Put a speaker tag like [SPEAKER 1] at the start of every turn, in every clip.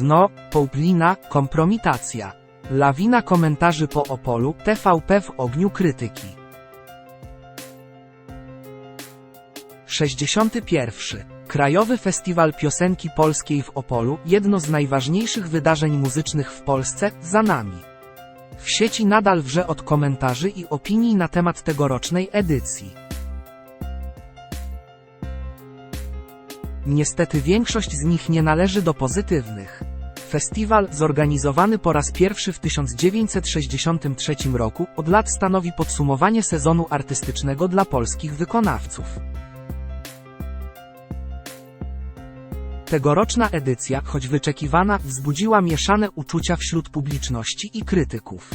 [SPEAKER 1] Dno, Pouplina, kompromitacja. Lawina komentarzy po Opolu, TVP w ogniu krytyki. 61. Krajowy Festiwal Piosenki Polskiej w Opolu, jedno z najważniejszych wydarzeń muzycznych w Polsce, za nami. W sieci nadal wrze od komentarzy i opinii na temat tegorocznej edycji. Niestety większość z nich nie należy do pozytywnych. Festiwal, zorganizowany po raz pierwszy w 1963 roku, od lat stanowi podsumowanie sezonu artystycznego dla polskich wykonawców. Tegoroczna edycja, choć wyczekiwana, wzbudziła mieszane uczucia wśród publiczności i krytyków.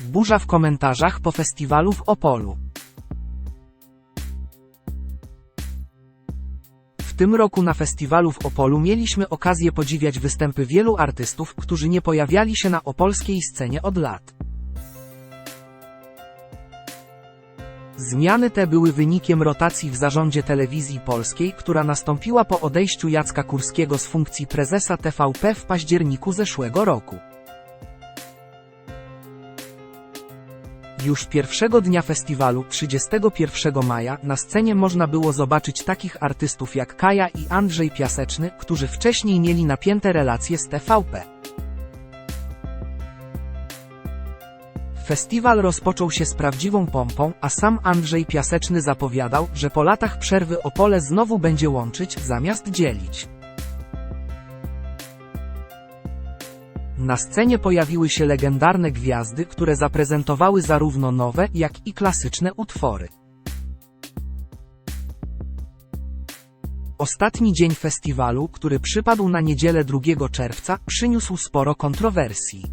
[SPEAKER 1] Burza w komentarzach po festiwalu w Opolu. Tym roku na festiwalu w Opolu mieliśmy okazję podziwiać występy wielu artystów, którzy nie pojawiali się na opolskiej scenie od lat. Zmiany te były wynikiem rotacji w zarządzie telewizji polskiej, która nastąpiła po odejściu Jacka Kurskiego z funkcji prezesa TVP w październiku zeszłego roku. Już pierwszego dnia festiwalu, 31 maja, na scenie można było zobaczyć takich artystów jak Kaja i Andrzej Piaseczny, którzy wcześniej mieli napięte relacje z TVP. Festiwal rozpoczął się z prawdziwą pompą, a sam Andrzej Piaseczny zapowiadał, że po latach przerwy Opole znowu będzie łączyć, zamiast dzielić. Na scenie pojawiły się legendarne gwiazdy, które zaprezentowały zarówno nowe, jak i klasyczne utwory. Ostatni dzień festiwalu, który przypadł na niedzielę 2 czerwca, przyniósł sporo kontrowersji.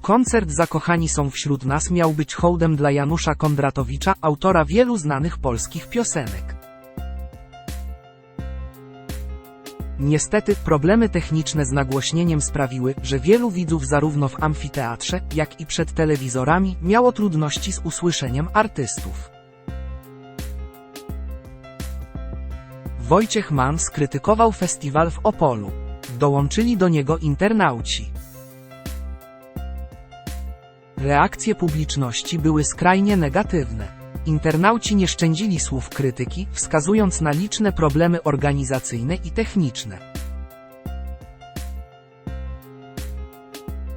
[SPEAKER 1] Koncert Zakochani są wśród nas miał być hołdem dla Janusza Kondratowicza, autora wielu znanych polskich piosenek. Niestety, problemy techniczne z nagłośnieniem sprawiły, że wielu widzów zarówno w amfiteatrze, jak i przed telewizorami miało trudności z usłyszeniem artystów. Wojciech Mann skrytykował festiwal w Opolu. Dołączyli do niego internauci. Reakcje publiczności były skrajnie negatywne. Internauci nie szczędzili słów krytyki, wskazując na liczne problemy organizacyjne i techniczne.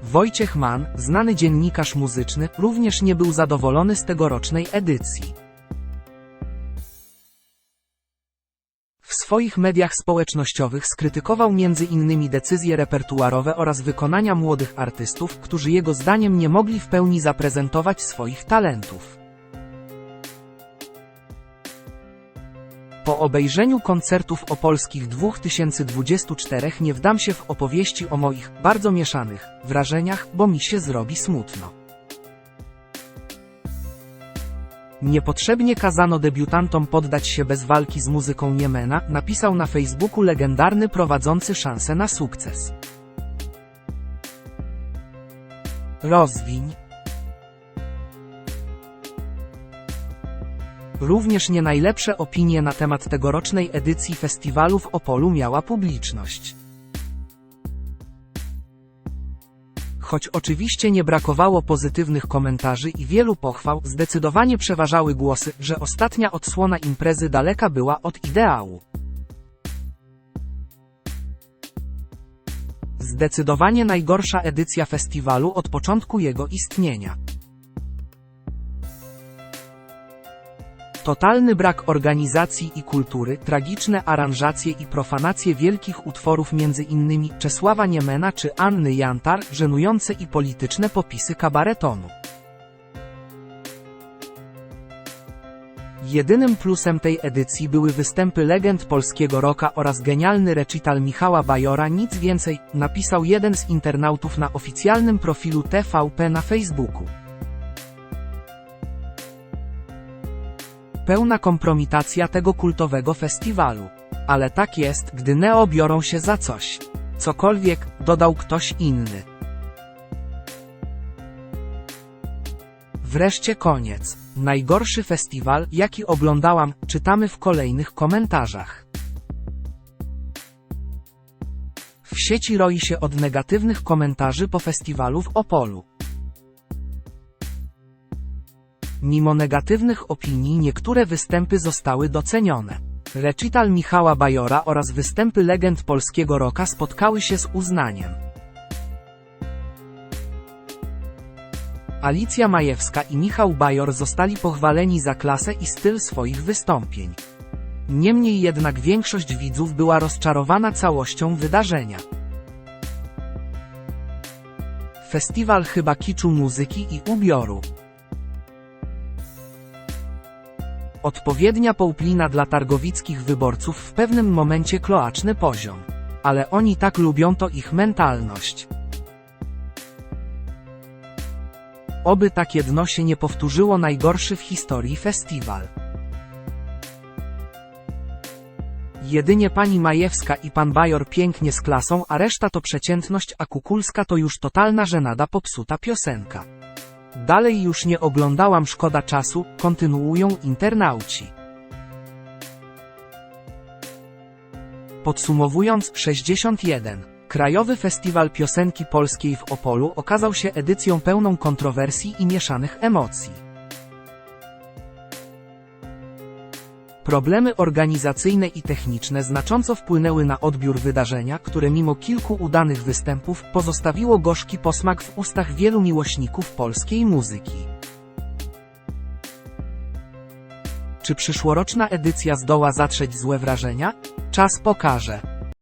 [SPEAKER 1] Wojciech Mann, znany dziennikarz muzyczny, również nie był zadowolony z tegorocznej edycji. W swoich mediach społecznościowych skrytykował m.in. decyzje repertuarowe oraz wykonania młodych artystów, którzy jego zdaniem nie mogli w pełni zaprezentować swoich talentów. Po obejrzeniu koncertów opolskich 2024 nie wdam się w opowieści o moich, bardzo mieszanych, wrażeniach, bo mi się zrobi smutno. Niepotrzebnie kazano debiutantom poddać się bez walki z muzyką Niemena, napisał na Facebooku legendarny prowadzący szansę na sukces. Rozwiń. Również nie najlepsze opinie na temat tegorocznej edycji festiwalu w Opolu miała publiczność. Choć oczywiście nie brakowało pozytywnych komentarzy i wielu pochwał, zdecydowanie przeważały głosy, że ostatnia odsłona imprezy daleka była od ideału. Zdecydowanie najgorsza edycja festiwalu od początku jego istnienia. Totalny brak organizacji i kultury, tragiczne aranżacje i profanacje wielkich utworów innymi Czesława Niemena czy Anny Jantar, żenujące i polityczne popisy kabaretonu. Jedynym plusem tej edycji były występy legend polskiego rocka oraz genialny recital Michała Bajora nic więcej, napisał jeden z internautów na oficjalnym profilu TVP na Facebooku. Pełna kompromitacja tego kultowego festiwalu. Ale tak jest, gdy Neo biorą się za coś. Cokolwiek, dodał ktoś inny. Wreszcie koniec. Najgorszy festiwal, jaki oglądałam, czytamy w kolejnych komentarzach. W sieci roi się od negatywnych komentarzy po festiwalu w Opolu. Mimo negatywnych opinii niektóre występy zostały docenione. Recital Michała Bajora oraz występy legend polskiego rocka spotkały się z uznaniem. Alicja Majewska i Michał Bajor zostali pochwaleni za klasę i styl swoich wystąpień. Niemniej jednak większość widzów była rozczarowana całością wydarzenia. Festiwal chyba kiczu muzyki i ubioru. Odpowiednia pouplina dla targowickich wyborców w pewnym momencie kloaczny poziom. Ale oni tak lubią to ich mentalność. Oby takie dno się nie powtórzyło najgorszy w historii festiwal. Jedynie pani Majewska i pan Bajor pięknie z klasą, a reszta to przeciętność, a Kukulska to już totalna żenada popsuta piosenka. Dalej już nie oglądałam szkoda czasu, kontynuują internauci. Podsumowując, 61. Krajowy Festiwal Piosenki Polskiej w Opolu okazał się edycją pełną kontrowersji i mieszanych emocji. Problemy organizacyjne i techniczne znacząco wpłynęły na odbiór wydarzenia, które mimo kilku udanych występów pozostawiło gorzki posmak w ustach wielu miłośników polskiej muzyki. Czy przyszłoroczna edycja zdoła zatrzeć złe wrażenia? Czas pokaże.